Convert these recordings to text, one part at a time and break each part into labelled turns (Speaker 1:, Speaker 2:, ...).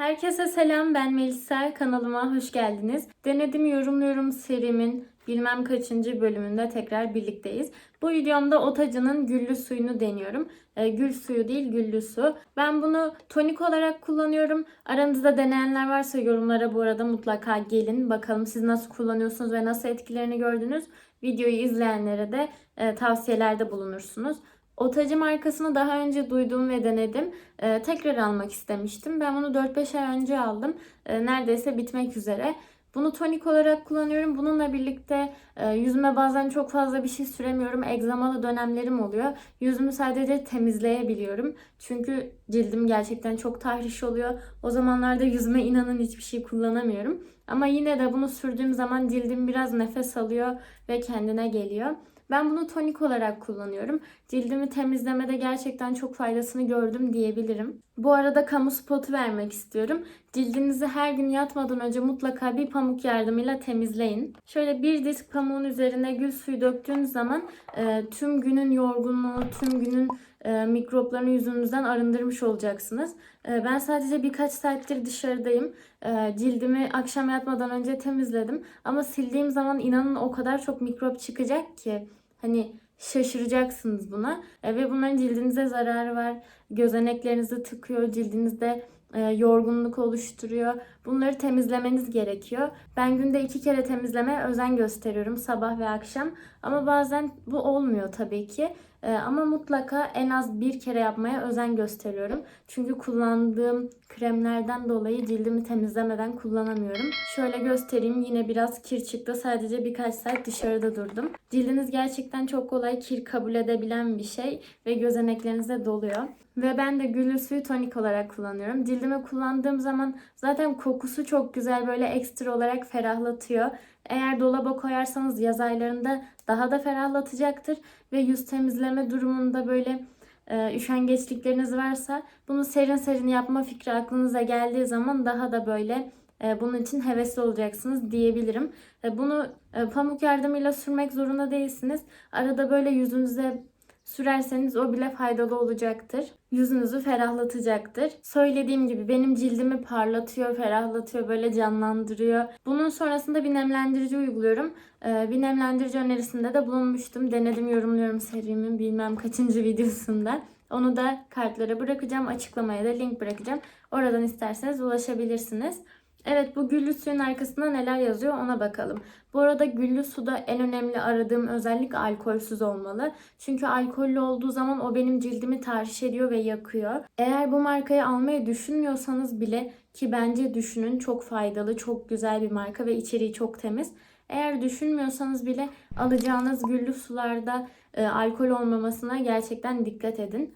Speaker 1: Herkese selam ben Melisa kanalıma hoş geldiniz. Denedim yorumluyorum serimin bilmem kaçıncı bölümünde tekrar birlikteyiz. Bu videomda Otacı'nın güllü suyunu deniyorum. Ee, gül suyu değil güllü su. Ben bunu tonik olarak kullanıyorum. Aranızda deneyenler varsa yorumlara bu arada mutlaka gelin. Bakalım siz nasıl kullanıyorsunuz ve nasıl etkilerini gördünüz. Videoyu izleyenlere de e, tavsiyelerde bulunursunuz. Otacı markasını daha önce duydum ve denedim. Ee, tekrar almak istemiştim. Ben bunu 4-5 ay önce aldım. Ee, neredeyse bitmek üzere. Bunu tonik olarak kullanıyorum. Bununla birlikte e, yüzüme bazen çok fazla bir şey süremiyorum. Egzamalı dönemlerim oluyor. Yüzümü sadece temizleyebiliyorum. Çünkü cildim gerçekten çok tahriş oluyor. O zamanlarda yüzüme inanın hiçbir şey kullanamıyorum. Ama yine de bunu sürdüğüm zaman cildim biraz nefes alıyor ve kendine geliyor. Ben bunu tonik olarak kullanıyorum. Cildimi temizlemede gerçekten çok faydasını gördüm diyebilirim. Bu arada kamu spotu vermek istiyorum. Cildinizi her gün yatmadan önce mutlaka bir pamuk yardımıyla temizleyin. Şöyle bir disk pamuğun üzerine gül suyu döktüğünüz zaman e, tüm günün yorgunluğu, tüm günün e, mikroplarını yüzünüzden arındırmış olacaksınız. E, ben sadece birkaç saattir dışarıdayım. E, cildimi akşam yatmadan önce temizledim. Ama sildiğim zaman inanın o kadar çok mikrop çıkacak ki. Hani şaşıracaksınız buna. E, ve bunların cildinize zararı var. Gözeneklerinizi tıkıyor, cildinizde e, yorgunluk oluşturuyor. Bunları temizlemeniz gerekiyor. Ben günde iki kere temizlemeye özen gösteriyorum sabah ve akşam. Ama bazen bu olmuyor tabii ki. E, ama mutlaka en az bir kere yapmaya özen gösteriyorum. Çünkü kullandığım kremlerden dolayı cildimi temizlemeden kullanamıyorum. Şöyle göstereyim yine biraz kir çıktı. Sadece birkaç saat dışarıda durdum. Cildiniz gerçekten çok kolay kir kabul edebilen bir şey ve gözeneklerinize doluyor. Ve ben de güllü suyu tonik olarak kullanıyorum. Cildime kullandığım zaman zaten kokusu çok güzel böyle ekstra olarak ferahlatıyor. Eğer dolaba koyarsanız yaz aylarında daha da ferahlatacaktır. Ve yüz temizleme durumunda böyle e, üşengeçlikleriniz varsa bunu serin serin yapma fikri aklınıza geldiği zaman daha da böyle e, bunun için hevesli olacaksınız diyebilirim. E, bunu e, pamuk yardımıyla sürmek zorunda değilsiniz. Arada böyle yüzünüze sürerseniz o bile faydalı olacaktır. Yüzünüzü ferahlatacaktır. Söylediğim gibi benim cildimi parlatıyor, ferahlatıyor, böyle canlandırıyor. Bunun sonrasında bir nemlendirici uyguluyorum. Ee, bir nemlendirici önerisinde de bulunmuştum. Denedim, yorumluyorum serimin bilmem kaçıncı videosunda. Onu da kartlara bırakacağım. Açıklamaya da link bırakacağım. Oradan isterseniz ulaşabilirsiniz. Evet bu güllü suyun arkasında neler yazıyor ona bakalım. Bu arada güllü suda en önemli aradığım özellik alkolsüz olmalı. Çünkü alkollü olduğu zaman o benim cildimi tahriş ediyor ve yakıyor. Eğer bu markayı almayı düşünmüyorsanız bile ki bence düşünün çok faydalı, çok güzel bir marka ve içeriği çok temiz. Eğer düşünmüyorsanız bile alacağınız güllü sularda e, alkol olmamasına gerçekten dikkat edin.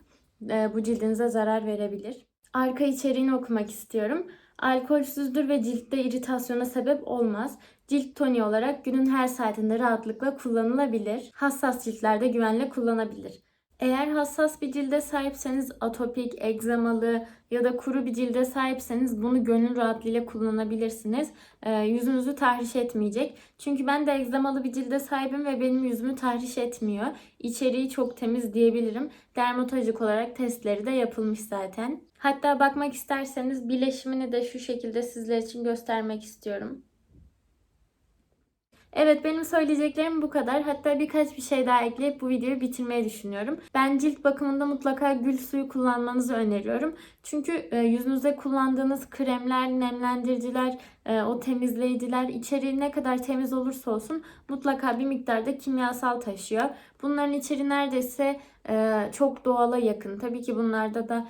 Speaker 1: E, bu cildinize zarar verebilir. Arka içeriğini okumak istiyorum. Alkolsüzdür ve ciltte iritasyona sebep olmaz. Cilt toniği olarak günün her saatinde rahatlıkla kullanılabilir. Hassas ciltlerde güvenle kullanabilir. Eğer hassas bir cilde sahipseniz atopik, egzamalı ya da kuru bir cilde sahipseniz bunu gönül rahatlığıyla kullanabilirsiniz. Ee, yüzünüzü tahriş etmeyecek. Çünkü ben de egzamalı bir cilde sahibim ve benim yüzümü tahriş etmiyor. İçeriği çok temiz diyebilirim. Dermatolojik olarak testleri de yapılmış zaten. Hatta bakmak isterseniz bileşimini de şu şekilde sizler için göstermek istiyorum. Evet benim söyleyeceklerim bu kadar. Hatta birkaç bir şey daha ekleyip bu videoyu bitirmeyi düşünüyorum. Ben cilt bakımında mutlaka gül suyu kullanmanızı öneriyorum. Çünkü e, yüzünüzde kullandığınız kremler, nemlendiriciler, e, o temizleyiciler içeriği ne kadar temiz olursa olsun mutlaka bir miktarda kimyasal taşıyor. Bunların içeriği neredeyse e, çok doğala yakın. Tabii ki bunlarda da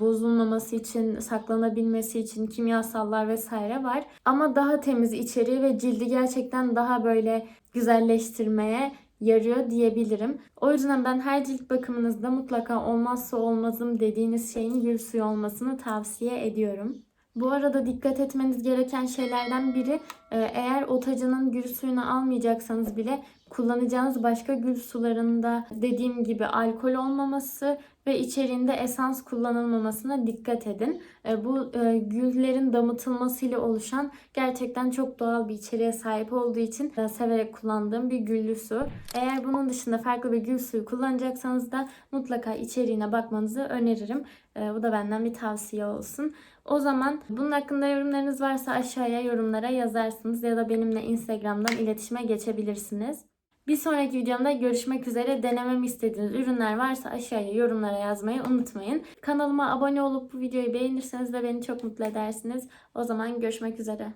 Speaker 1: bozulmaması için, saklanabilmesi için kimyasallar vesaire var. Ama daha temiz içeriği ve cildi gerçekten daha böyle güzelleştirmeye yarıyor diyebilirim. O yüzden ben her cilt bakımınızda mutlaka olmazsa olmazım dediğiniz şeyin gül suyu olmasını tavsiye ediyorum. Bu arada dikkat etmeniz gereken şeylerden biri e, eğer otacının gül suyunu almayacaksanız bile kullanacağınız başka gül sularında dediğim gibi alkol olmaması ve içeriğinde esans kullanılmamasına dikkat edin. E, bu e, güllerin damıtılmasıyla oluşan gerçekten çok doğal bir içeriğe sahip olduğu için severek kullandığım bir güllü su. Eğer bunun dışında farklı bir gül suyu kullanacaksanız da mutlaka içeriğine bakmanızı öneririm. Bu da benden bir tavsiye olsun. O zaman bunun hakkında yorumlarınız varsa aşağıya yorumlara yazarsınız ya da benimle Instagram'dan iletişime geçebilirsiniz. Bir sonraki videomda görüşmek üzere. Denememi istediğiniz ürünler varsa aşağıya yorumlara yazmayı unutmayın. Kanalıma abone olup bu videoyu beğenirseniz de beni çok mutlu edersiniz. O zaman görüşmek üzere.